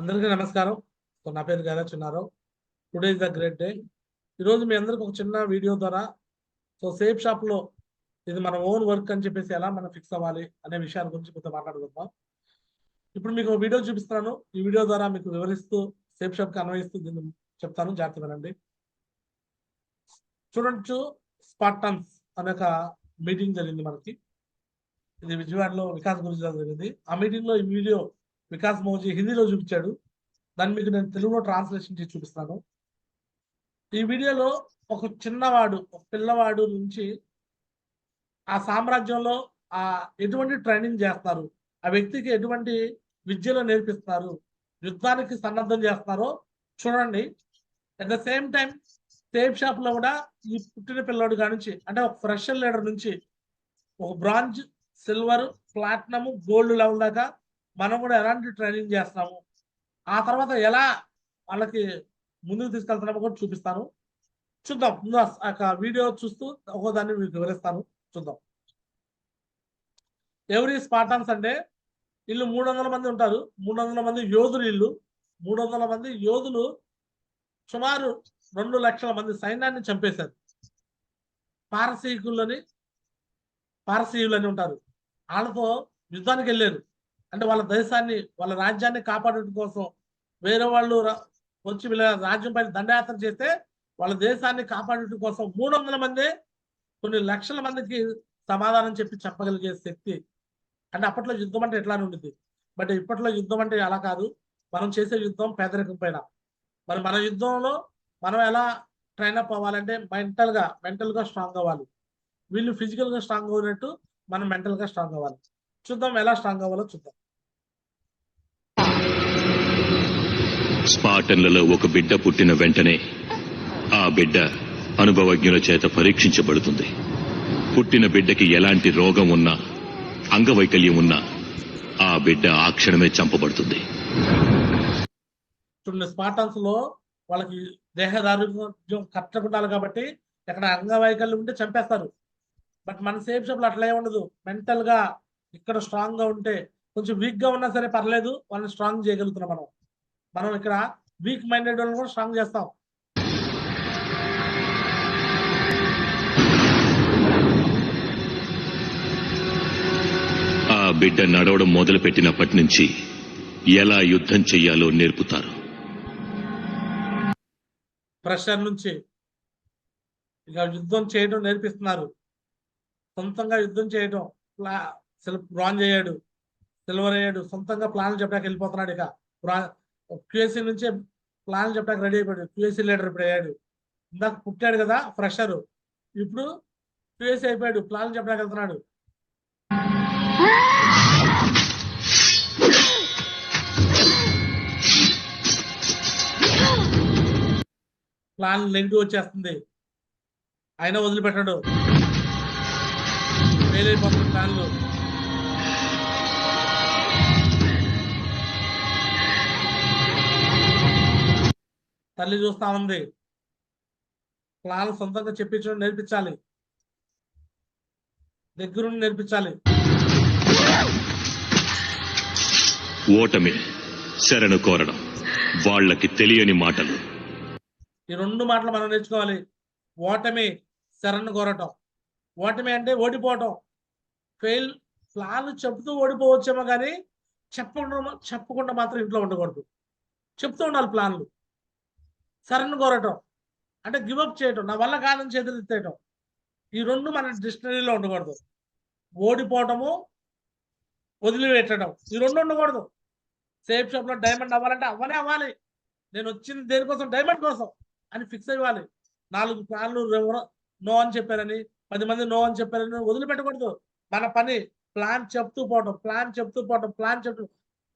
అందరికీ నమస్కారం. సో నా పేరు Gara Chinnarao. Today is the great day ఈరోజు మీ అందరికి ఒక చిన్న వీడియో ద్వారా సో సేఫ్ షాప్లో ఇది మన ఓన్ వర్క్ అని చెప్పేసి ఎలా మనం ఫిక్స్ అవ్వాలి అనే విషయాల గురించి కొంత మాట్లాడుకుందాం. ఇప్పుడు మీకు వీడియో చూపిస్తున్నాను. ఈ వీడియో ద్వారా మీకు వివరిస్తూ సేఫ్ షాప్కి అన్వయిస్తూ దీన్ని చెప్తాను. జాగ్రత్త వినండి. చూడొచ్చు స్పార్టన్స్ అనే ఒక మీటింగ్ జరిగింది మనకి. ఇది విజయవాడలో వికాస్ గురించి జరిగింది. ఆ మీటింగ్లో ఈ వీడియో వికాస్ మోజీ హిందీలో చూపించాడు. దాన్ని మీకు నేను తెలుగులో ట్రాన్స్లేషన్ చేసి చూపిస్తాను. ఈ వీడియోలో ఒక చిన్నవాడు ఒక పిల్లవాడు నుంచి ఆ సామ్రాజ్యంలో ఆ ఎటువంటి ట్రైనింగ్ చేస్తారు? ఆ వ్యక్తికి ఎటువంటి విద్యలో నేర్పిస్తారు? యుద్ధానికి సన్నద్ధం చేస్తారో చూడండి. At the same time safe షాప్లో కూడా ఈ పుట్టిన పిల్లోడు కానుంచి అంటే ఒక ఫ్రెషర్ లీడర్ నుంచి ఒక bronze silver platinum gold level దాకా మనం కూడా ఎలాంటి ట్రైనింగ్ చేస్తున్నాము? ఆ తర్వాత ఎలా వాళ్ళకి ముందుకు తీసుకెళ్తున్నామో కూడా చూపిస్తాను. చూద్దాం. ముందు ఆ వీడియో చూస్తూ ఒక్కో దాన్ని మీకు వివరిస్తాను. చూద్దాం. ఎవరి స్పాటన్స్ అంటే వీళ్ళు మూడు వందల మంది ఉంటారు. మూడు వందల మంది యోధులు వీళ్ళు మూడు వందల మంది యోధులు సుమారు రెండు లక్షల మంది సైన్యాన్ని చంపేశారు. పారసీకులని పారసీయులని ఉంటారు. వాళ్ళతో యుద్ధానికి వెళ్ళారు. అంటే వాళ్ళ దేశాన్ని వాళ్ళ రాజ్యాన్ని కాపాడటం కోసం వేరే వాళ్ళు వచ్చి వీళ్ళ రాజ్యం పైన దండయాత్ర చేస్తే వాళ్ళ దేశాన్ని కాపాడటం కోసం మూడు వందల మంది కొన్ని లక్షల మందికి సమాధానం చెప్పి చెప్పగలిగే శక్తి. అంటే అప్పట్లో యుద్ధం అంటే ఎట్లా ఉండింది బట్ ఇప్పట్లో యుద్ధం అంటే అలా కాదు. మనం చేసే యుద్ధం పేదరికం పైన. మరి మన యుద్ధంలో మనం ఎలా ట్రైన్ అప్ అవ్వాలంటే మెంటల్గా మెంటల్గా స్ట్రాంగ్ అవ్వాలి. వీళ్ళు ఫిజికల్గా స్ట్రాంగ్ అవ్వనట్టు మనం మెంటల్గా స్ట్రాంగ్ అవ్వాలి. చూద్దాం ఎలా స్ట్రాంగ్ అవ్వాలో చూద్దాం. స్పాటన్లలో ఒక బిడ్డ పుట్టిన వెంటనే ఆ బిడ్డ అనుభవజ్ఞుల చేత పరీక్షించబడుతుంది. పుట్టిన బిడ్డకి ఎలాంటి రోగం ఉన్నా అంగవైకల్యం ఉన్నా ఆ బిడ్డ ఆ క్షణమే చంపబడుతుంది. చూడండి స్పాటన్స్లో వాళ్ళకి దేహదారుణ్యం కరెక్ట్గా కాబట్టి ఎక్కడ అంగవైకల్యం ఉంటే చంపేస్తారు. బట్ మన సేఫ్ షాప్ అట్లా ఉండదు. మెంటల్గా ఇక్కడ స్ట్రాంగ్గా ఉంటే కొంచెం వీక్గా ఉన్నా సరే పర్లేదు వాళ్ళని స్ట్రాంగ్ చేయగలుగుతున్నాం మనం. మనం ఇక్కడ వీక్ మైండెడ్ వాళ్ళని కూడా స్ట్రాంగ్ చేస్తాం. ఆ బిడ్డ నడవడం మొదలుపెట్టినప్పటి నుంచి ఎలా యుద్ధం చెయ్యాలో నేర్పుతారు. ప్రెషర్ నుంచి ఇక యుద్ధం చేయడం నేర్పిస్తున్నారు. సొంతంగా యుద్ధం చేయడం ప్లా బ్రాంజ్ అయ్యాడు సిల్వర్ అయ్యాడు. సొంతంగా ప్లాన్లు చెప్పడానికి వెళ్ళిపోతున్నాడు ఇక. క్యూఎస్సీ నుంచే ప్లాన్ చెప్పడానికి రెడీ అయిపోయాడు. క్యూఎస్సీ లీడర్ ఇప్పుడు అయ్యాడు. ఇందాక పుట్టాడు కదా ఫ్రెషర్ ఇప్పుడు క్యూఎస్సీ అయిపోయాడు. ప్లాన్ చెప్పడానికి వెళ్తున్నాడు. ప్లాన్ నెగిటివ్ వచ్చేస్తుంది. అయినా వదిలిపెట్టాడు. ఫెయిల్ అయిపోతుంది ప్లాన్లు తల్లి చూస్తా ఉంది. ప్లాన్ సొంతంగా చెప్పించడం నేర్పించాలి. దగ్గరుండి నేర్పించాలి. ఓటమి శరణు కోరడం వాళ్ళకి తెలియని మాటలు. ఈ రెండు మాటలు మనం నేర్చుకోవాలి. ఓటమి శరణ్ కోరటం. ఓటమి అంటే ఓడిపోవటం. ఫెయిల్ ప్లాన్ చెప్తూ ఓడిపోవచ్చేమో కానీ చెప్పకుండా చెప్పకుండా మాత్రం ఇంట్లో ఉండకూడదు. చెప్తూ ఉండాలి ప్లాన్లు. శరణ్ కోరటం. అంటే గివప్ చేయటం. నా వల్ల కాదని చేతులెత్తేయటం ఈ రెండు మన డిక్షనరీలో ఉండకూడదు. ఓడిపోవటము వదిలిపెట్టడం ఈ రెండు ఉండకూడదు. సేఫ్ షాప్లో డైమండ్ అవ్వాలంటే అవ్వనే అవ్వాలి. నేను వచ్చింది దేనికోసం? డైమండ్ కోసం అని ఫిక్స్ అవ్వాలి నాలుగు ప్లాన్లు నో అని చెప్పారని పది మంది నో అని చెప్పారని వదిలిపెట్టకూడదు. మన పని ప్లాన్ చెప్తూ పోవటం ప్లాన్ చెప్తూ పోవటం ప్లాన్ చెప్తూ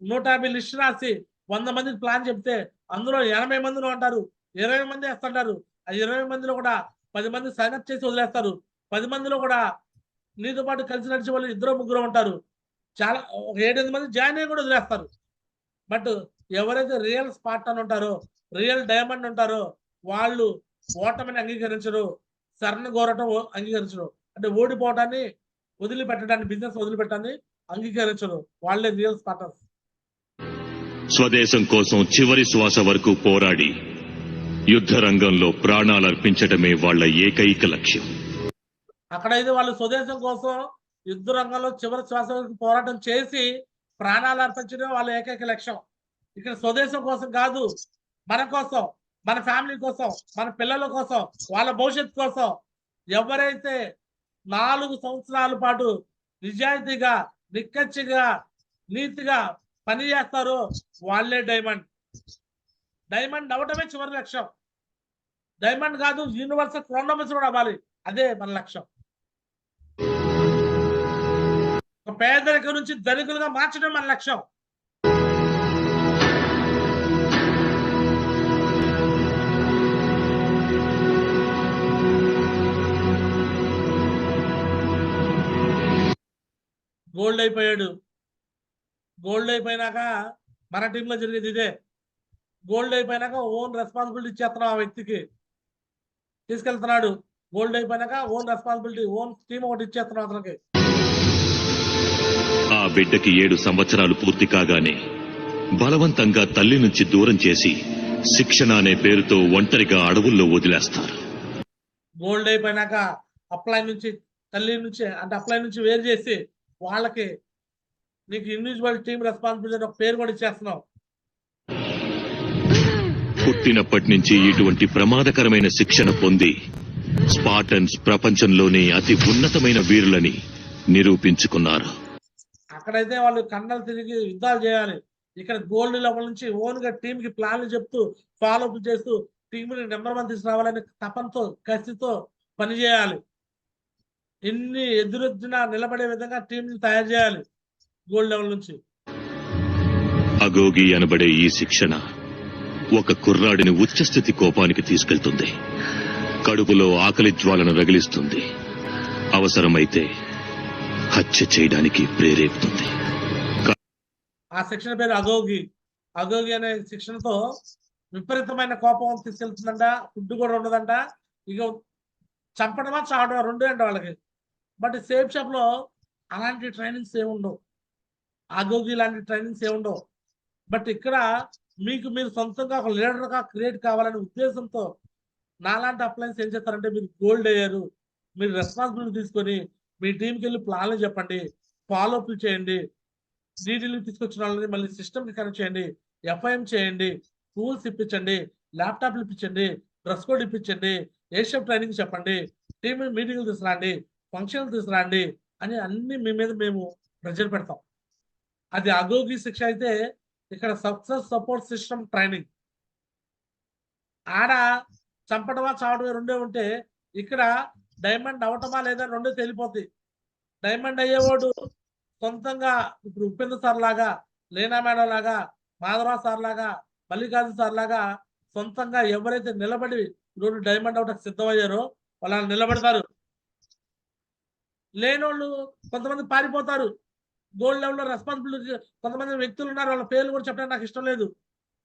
నూట యాభై లిస్ట్ రాసి వంద మందికి ప్లాన్ చెప్తే అందులో ఎనభై మందిలో అంటారు. ఇరవై మంది వేస్తుంటారు. ఆ ఇరవై మందిలో కూడా పది మంది సైన్అప్ చేసి వదిలేస్తారు. పది మందిలో కూడా నీతో పాటు కలిసి నడిచే వాళ్ళు ఇద్దరు ముగ్గురు ఉంటారు. చాలా ఒక ఏడెనిమిది మంది జాయిన్ అయ్యి కూడా వదిలేస్తారు. బట్ ఎవరైతే రియల్ స్పాట్ అని ఉంటారో రియల్ డైమండ్ ఉంటారో వాళ్ళు ఓటమిని అంగీకరించరు సరణ గోరటం అంగీకరించరు. అంటే ఓడిపోవటాన్ని వదిలిపెట్టడాన్ని బిజినెస్ వదిలిపెట్టాన్ని అంగీకరించరు. వాళ్ళే రియల్ స్పాటర్స్. స్వదేశం కోసం చివరి శ్వాస వరకు పోరాడి యుద్ధ రంగంలో ప్రాణాలర్పించటమే వాళ్ళ ఏకైక లక్ష్యం. అక్కడైతే వాళ్ళు స్వదేశం కోసం యుద్ధ రంగంలో చివరి శ్వాస పోరాటం చేసి ప్రాణాలు అర్పించడం వాళ్ళ ఏకైక లక్ష్యం. ఇక్కడ స్వదేశం కోసం కాదు మన కోసం మన ఫ్యామిలీ కోసం మన పిల్లల కోసం వాళ్ళ భవిష్యత్తు కోసం ఎవరైతే నాలుగు సంవత్సరాల పాటు నిజాయితీగా నిక్కచ్చిగా నీతిగా పని చేస్తారో వాళ్ళే డైమండ్. డైమండ్ అవటమే చివరి లక్ష్యం. డైమండ్ కాదు యూనివర్సల్ క్రోనోమస్ కూడా అవ్వాలి. అదే మన లక్ష్యం. ఒక పేదరికం నుంచి ధనికులుగా మార్చడం మన లక్ష్యం. గోల్డ్ అయిపోయాడు. గోల్డ్ అయిపోయినాక మన టీంలో జరిగేది ఇదే. గోల్డ్ అయిపోయినాక ఓన్ రెస్పాన్సిబిలిటీ ఇచ్చేస్తున్నాం ఆ వ్యక్తికి. తీసుకెళ్తున్నాడు. గోల్డ్ అయిపోయినాక ఓన్ రెస్పాన్సిబిలిటీ ఓన్ టీం ఒకటి ఇచ్చేస్తున్నాం అతనికి. ఆ బిడ్డకి ఏడు సంవత్సరాలు పూర్తి కాగానే బలవంతంగా తల్లి నుంచి దూరం చేసి శిక్షణ అనే పేరుతో ఒంటరిగా అడవుల్లో వదిలేస్తారు. గోల్డ్ అయిపోయినాక అప్లై నుంచి తల్లి నుంచి అంటే అప్లై నుంచి వేరు చేసి వాళ్ళకి నీకు ఇండివిజువల్ టీం రెస్పాన్సిబిలిటీ ఒక పేరు కూడా ఇచ్చేస్తున్నాం పుట్టినప్పటి నుంచి ఇటువంటి ప్రమాదకరమైన శిక్షణ పొంది స్పాటన్స్ ప్రపంచంలోనే అతి ఉన్నతమైన వీరులని నిరూపించుకున్నారు. అక్కడైతే వాళ్ళు కండలు తిరిగి యుద్ధాలు చేయాలి. ఇక్కడ గోల్డ్ లెవెల్ నుంచి ఓన్గా టీం కి ప్లాన్లు చెప్తూ ఫాలో అప్ చేస్తూ టీం ని నెంబర్ వన్ తీసుకురావాలని తపంతో కసితో పనిచేయాలి ఎన్ని ఎదురొచ్చినా నిలబడే విధంగా టీం ని తయారు చేయాలి గోల్డ్ లెవెల్ నుంచి. అగోగి అనబడే ఈ శిక్షణ ఒక కుర్రాడిని ఉచ్చస్థితి కోపానికి తీసుకెళ్తుంది. కడుపులో ఆకలి జ్వాలను రగిలిస్తుంది. అవసరమైతే హత్య చేయడానికి ప్రేరేపుతుంది. ఆ శిక్షణ పేరు అగోగి. అగోగి అనే శిక్షణతో విపరీతమైన కోపం తీసుకెళ్తుందంట ఫుడ్ కూడా ఉండదంట. ఇక చంపడమా చావడమా రెండు అంట వాళ్ళకి. బట్ సేఫ్ షాప్లో అలాంటి ట్రైనింగ్స్ ఏమి ఉండవు అగోగి లాంటి ట్రైనింగ్స్ ఏమి ఉండవు బట్ ఇక్కడ మీకు మీరు సొంతంగా ఒక లీడర్గా క్రియేట్ కావాలనే ఉద్దేశంతో నాలాంటి అప్లయన్స్ ఏం చేస్తారంటే మీరు గోల్డ్ అయ్యారు మీరు రెస్పాన్సిబిలిటీ తీసుకొని మీ టీంకి వెళ్ళి ప్లాన్లు చెప్పండి ఫాలోఅప్లు చేయండి డీటెయిల్ తీసుకొచ్చిన వాళ్ళని మళ్ళీ సిస్టమ్కి కనెక్ట్ చేయండి ఎఫ్ఐఎం చేయండి టూల్స్ ఇప్పించండి ల్యాప్టాప్లు ఇప్పించండి డ్రెస్ కోడ్ ఇప్పించండి ఏషియప్ ట్రైనింగ్ చెప్పండి టీమ్ మీటింగ్లు తీసుకురండి ఫంక్షన్లు తీసుకురండి అని అన్ని మీ మీద మేము ప్రెజర్ పెడతాం. అది అగోగి శిక్ష అయితే ఇక్కడ సక్సెస్ సపోర్ట్ సిస్టమ్ ట్రైనింగ్. ఆడ చంపడమా చావడమే రెండే ఉంటే ఇక్కడ డైమండ్ అవటమా లేదా రెండే తెలిపోతాయి. డైమండ్ అయ్యేవాడు సొంతంగా ఇప్పుడు ఉపేంద్ర సార్ లాగా లేనా మేడం లాగా మాధవరావు సార్ లాగా మల్లికార్జున సార్ లాగా సొంతంగా ఎవరైతే నిలబడి ఈరోజు డైమండ్ అవటం సిద్ధమయ్యారో వాళ్ళు నిలబడతారు. లేనోళ్ళు కొంతమంది పారిపోతారు. గోల్డ్ లెవెల్లో రెస్పాన్సిబిలిటీ కొంతమంది వ్యక్తులు ఉన్నారు వాళ్ళ పేర్లు కూడా చెప్పడానికి నాకు ఇష్టం లేదు.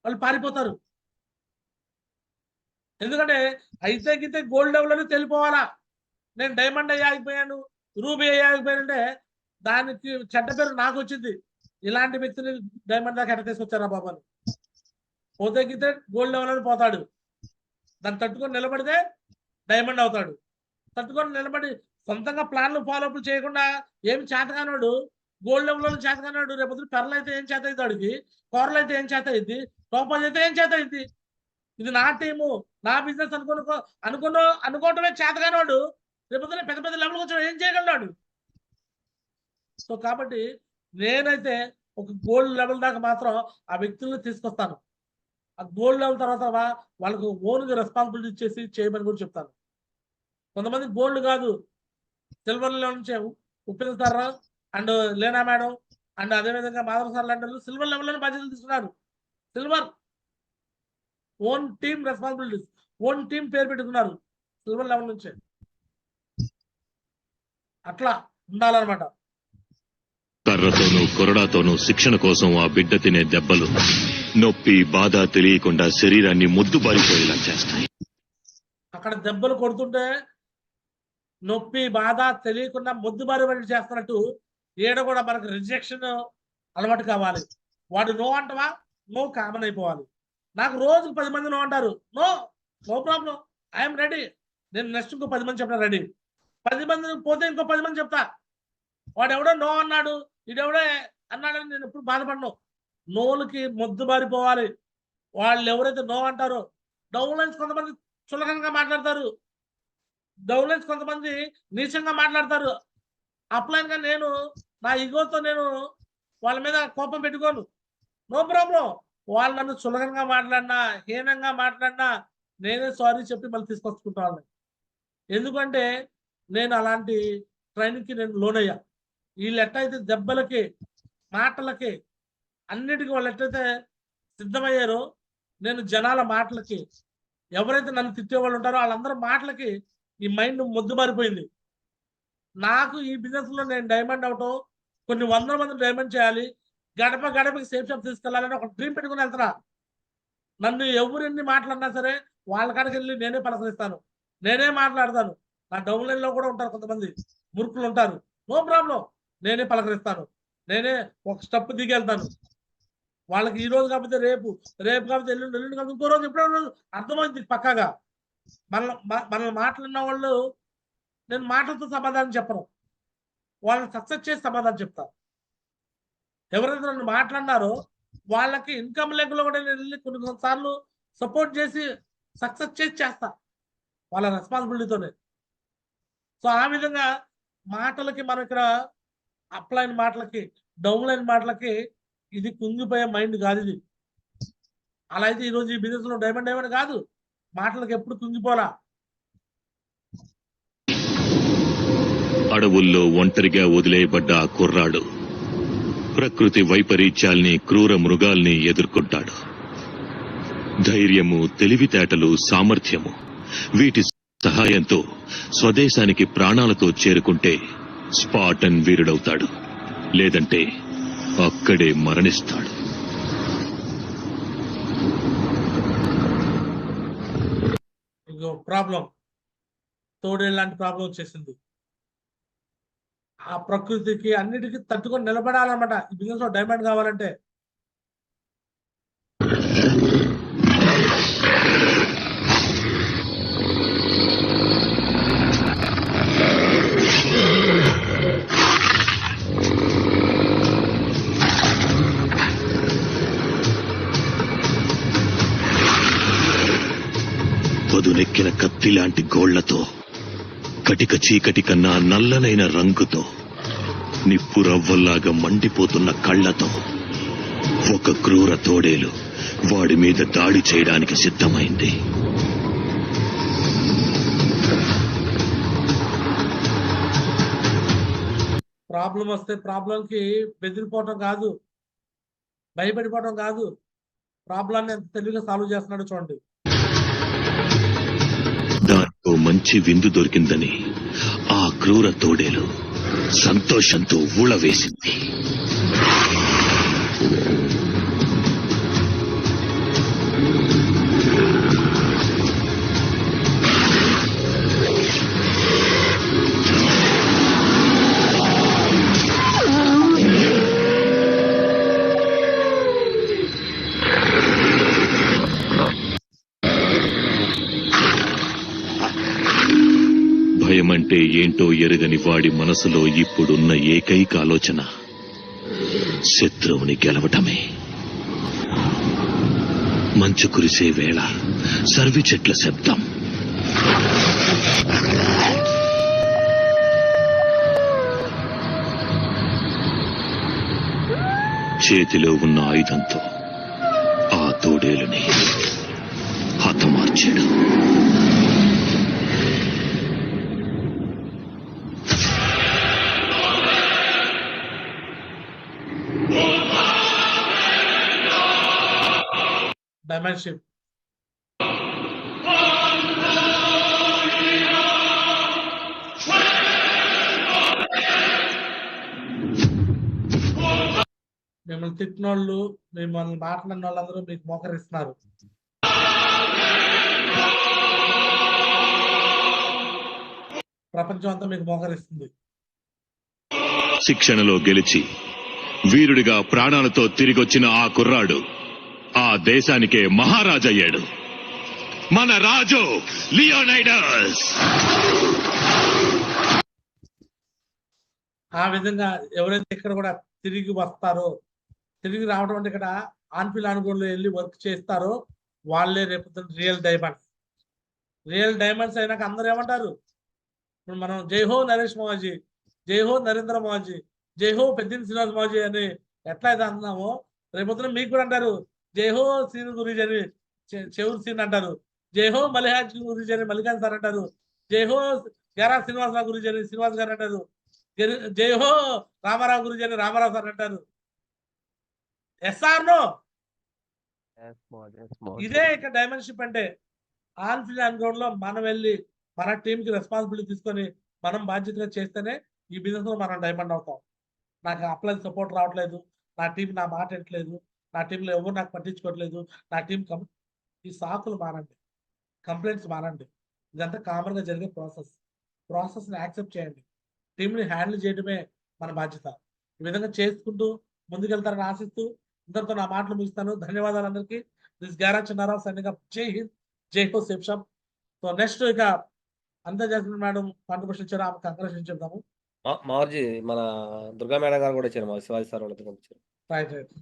వాళ్ళు పారిపోతారు. ఎందుకంటే అయితే గితే గోల్డ్ లెవెల్లోనే తెలిపోవాలా? నేను డైమండ్ అయ్యి ఆగిపోయాను రూబీ అయ్యి ఆగిపోయానంటే దానికి చెడ్డ పేరు నాకు వచ్చింది. ఇలాంటి వ్యక్తిని డైమండ్ దాకా ఎట్ట తీసుకొచ్చారా బాబాను పోతే గితే గోల్డ్ లెవెల్ అని పోతాడు. దాన్ని తట్టుకొని నిలబడితే డైమండ్ అవుతాడు. తట్టుకొని నిలబడి సొంతంగా ప్లాన్లు ఫాలో అప్ చేయకుండా ఏమి చేతగానోడు గోల్డ్ లెవెల్ చేతగానాడు రేపు పెరలు అయితే ఏం చేత అవుతుంది వాడికి కూరలు అయితే ఏం చేత అయింది? టోపాజ్ అయితే ఏం చేత అయింది? ఇది నా టీము నా బిజినెస్ అనుకున్న అనుకున్న అనుకోవటమే చేతగానోడు రేపు పెద్ద పెద్ద లెవెల్కి వచ్చి ఏం చేయగలడు సో కాబట్టి నేనైతే ఒక గోల్డ్ లెవెల్ దాకా మాత్రం ఆ వ్యక్తులను తీసుకొస్తాను. ఆ గోల్డ్ లెవెల్ తర్వాత వాళ్ళకు ఓన్గా రెస్పాన్సిబిలిటీ ఇచ్చేసి చేయమని కూడా చెప్తాను. కొంతమంది గోల్డ్ కాదు సిల్వర్ లెవెల్ నుంచే ఉప్పిన అండ్ లేనా మేడం? అండ్ అదేవిధంగా మాధవ సార్ లాంటి వాళ్ళు సిల్వర్ లెవెల్లో బాధ్యతలు తీసుకున్నారు. Silver own team responsibilities own team పేరు పెట్టుకున్నారు. సిల్వర్ లెవెల్ నుంచే. అట్లా ఉండాలన్నమాట. కర్రతోనూ కొరడాతోనూ శిక్షణ కోసం ఆ బిడ్డ తినే దెబ్బలు నొప్పి బాధ తెలియకుండా శరీరాన్ని ముద్దుబారిపోయేలా చేస్తాయి. అక్కడ దెబ్బలు కొడుతుంటే నొప్పి బాధ తెలియకుండా మొద్దుబారి పడి చేస్తున్నట్టు ఈడ కూడా మనకు రిజెక్షన్ అలవాటు కావాలి. వాడు నో అంటవా? నో కామన్ అయిపోవాలి. నాకు రోజు పది మంది నో అంటారు. No no problem I'm ready నేను నెక్స్ట్ ఇంకో పది మంది చెప్తాను రెడీ పది మంది పోతే ఇంకో పది మంది చెప్తా. వాడు ఎవడో నో అన్నాడు ఇడెవడే అన్నాడని నేను ఎప్పుడు బాధపడను. నోలుకి మొద్దు బారిపోవాలి వాళ్ళు ఎవరైతే నో అంటారో డౌన్లైన్స్ కొంతమంది చులకనగా మాట్లాడతారు. డౌన్లైన్స్ కొంతమంది నీచంగా మాట్లాడతారు. అప్లైన్గా నేను నా ఈగోతో నేను వాళ్ళ మీద కోపం పెట్టుకోను. No problem. వాళ్ళు నన్ను చులకనగా మాట్లాడినా హీనంగా మాట్లాడినా నేనే సారీ చెప్పి మళ్ళీ తీసుకొచ్చుకుంటాను ఎందుకంటే నేను అలాంటి ట్రైనింగ్ నేను నేను ఈ వీళ్ళు ఎట్టయితే దెబ్బలకి మాటలకి అన్నిటికీ వాళ్ళు ఎట్లయితే సిద్ధమయ్యారో నేను జనాల మాటలకి ఎవరైతే నన్ను తిట్టేవాళ్ళు ఉంటారో వాళ్ళందరి మాటలకి ఈ మైండ్ మొద్దు మారిపోయింది. నాకు ఈ బిజినెస్లో నేను డైమండ్ అవటం కొన్ని వందల మంది డైమండ్ చేయాలి గడప గడపకి సేఫ్ షాప్ తీసుకెళ్ళాలని ఒక డ్రీమ్ పెట్టుకుని వెళ్తున్నా. నన్ను ఎవరు ఎన్ని సరే వాళ్ళ కాడికి వెళ్ళి నేనే పలకరిస్తాను. నేనే మాట్లాడతాను. నా డౌన్ లైన్లో కూడా ఉంటారు కొంతమంది. మురుకులు ఉంటారు. నో ప్రాబ్లం నేనే పలకరిస్తాను. నేనే ఒక స్టెప్ దిగెళ్తాను. వాళ్ళకి ఈ రోజు కాకపోతే రేపు రేపు కాకపోతే ఎల్లుండి ఎల్లుండి కాకపోతే ఇంకో రోజు ఎప్పుడో అర్థమైంది పక్కాగా. మన మనల్ని మాట్లాడిన వాళ్ళు నేను మాటలతో సమాధానం చెప్పను. వాళ్ళని సక్సెస్ చేసి సమాధానం చెప్తా. ఎవరైతే నన్ను మాట్లాడినారో వాళ్ళకి ఇన్కమ్ లెక్కలో కూడా నేను వెళ్ళి కొన్ని కొన్నిసార్లు సపోర్ట్ చేసి సక్సెస్ చేసి చేస్తా. వాళ్ళ రెస్పాన్సిబిలిటీతోనే. సో ఆ విధంగా మాటలకి మనం ఇక్కడ అప్లైన్ మాటలకి డౌన్లైన్ మాటలకి ఇది కుంగిపోయే మైండ్ కాదు ఇది. అలా అయితే ఈరోజు ఈ బిజినెస్లో డైమండ్ డైమండ్ కాదు. మాటలకు ఎప్పుడు కుంగిపోలా అడవుల్లో ఒంటరిగా వదిలేయబడ్డ ఆ కుర్రాడు ప్రకృతి వైపరీత్యాల్ని క్రూర మృగాల్ని ఎదుర్కొంటాడు. ధైర్యము తెలివితేటలు సామర్థ్యము వీటి సహాయంతో స్వదేశానికి ప్రాణాలతో చేరుకుంటే స్పాటన్ వీరుడవుతాడు. లేదంటే అక్కడే మరణిస్తాడు. ప్రాబ్లం. తోడేళ్ళ ప్రాబ్లం వచ్చేసింది. ఆ ప్రకృతికి అన్నిటికీ తట్టుకొని నిలబడాలన్నమాట. ఈ బిజినెస్లో డైమండ్ కావాలంటే. పొదురెక్కిన కత్తి లాంటి గోళ్ళతో కటిక చీకటి కన్నా నల్లనైన రంగుతో నిప్పు రవ్వల్లాగా మండిపోతున్న కళ్ళతో ఒక క్రూర తోడేలు వాడి మీద దాడి చేయడానికి సిద్ధమైంది. ప్రాబ్లం వస్తే ప్రాబ్లం కి బెదిరిపోవటం కాదు భయపడిపోవటం కాదు. ప్రాబ్లాన్ని ఎంత తెలివిగా సాల్వ్ చేస్తున్నాడు చూడండి. ఓ మంచి విందు దొరికిందని ఆ క్రూర తోడేలు సంతోషంతో ఊళవేసింది భయమంటే ఏంటో ఎరగని వాడి మనసులో ఇప్పుడున్న ఏకైక ఆలోచన. శత్రువుని గెలవటమే. మంచు కురిసే వేళ సర్వి చెట్ల శబ్దం. చేతిలో ఉన్న ఆయుధంతో ఆ తోడేలుని హతమార్చాడు. డైమెన్షిప్ మిమ్మల్ని తిట్టిన వాళ్ళు మిమ్మల్ని మాట్లాడిన వాళ్ళందరూ మీకు మోకరిస్తున్నారు. ప్రపంచం అంతా మీకు మోకరిస్తుంది. శిక్షణలో గెలిచి వీరుడిగా ప్రాణాలతో తిరిగొచ్చిన ఆ కుర్రాడు ఆ దేశానికే మహారాజయ్యాడు. మన రాజు లియోనైడస్. ఆ విధంగా ఎవరైతే ఇక్కడ కూడా తిరిగి వస్తారో తిరిగి రావడం అంటే ఇక్కడ ఆన్ఫిల్ అనుగుణంలో వెళ్ళి వర్క్ చేస్తారో వాళ్ళే రేపు రియల్ డైమండ్స్. రియల్ డైమండ్స్ అయినాక అందరూ ఏమంటారు? ఇప్పుడు మనం జై హో నరేష్ మోహజీ జై హో నరేంద్ర మహాజీ జై హో పెద్దిన శ్రీనివాస్ మహాజీ అని ఎట్లా అయితే అంటున్నామో రేపొద్దున మీకు కూడా అంటారు జై హో సీన్ గురించి అని చెవురు సీన్ అంటారు. జై హో మలిహాజ్ గురించి అని మల్లికాన్ సార్ అంటారు. జై హో గారా శ్రీనివాసరావు గురించి అని శ్రీనివాస్ గారు అంటారు. జై- జై హో రామారావు గురించి అని రామారావు సార్ అంటారు. SR no? ఇదే ఇక డైమెన్షిప్ అంటే ఆన్ ఫీల్డ్ గ్రౌండ్లో మనం వెళ్ళి మన టీం కి రెస్పాన్సిబిలిటీ తీసుకొని మనం బాధ్యతగా చేస్తేనే ఈ బిజినెస్లో మనం డైమండ్ అవుతాం. నాకు అప్లై సపోర్ట్ రావట్లేదు. నా టీం నా మాట వింటలేదు నా టీంలో ఎవరు నాకు పట్టించుకోవట్లేదు. నా టీం కం ఈ సాకులు మానండి కంప్లైంట్స్ మానండి ఇదంతా కామన్గా జరిగే ప్రాసెస్ ప్రాసెస్ని యాక్సెప్ట్ చేయండి. టీం ని హ్యాండిల్ చేయడమే మన బాధ్యత. ఈ విధంగా చేసుకుంటూ ముందుకెళ్తారని ఆశిస్తూ ఇంతటితో నా మాటలు ముగిస్తాను. ధన్యవాదాలు అందరికీ. దిస్ గారా చిన్నారావు అప్ జై హింద్ జై హో సేఫ్ షాప్ సో నెక్స్ట్ ఇక అంతా జాస్మిన్ మేడం కాంట్రిబ్యూషన్ ఇచ్చారు. ఆమె కంగ్రాచులేషన్ చెప్తాము మా- మావర్జీ మన దుర్గా మేడం గారు కూడా ఇచ్చారు. మా శివాజీ సార్ వాళ్ళతో రైట్ రైట్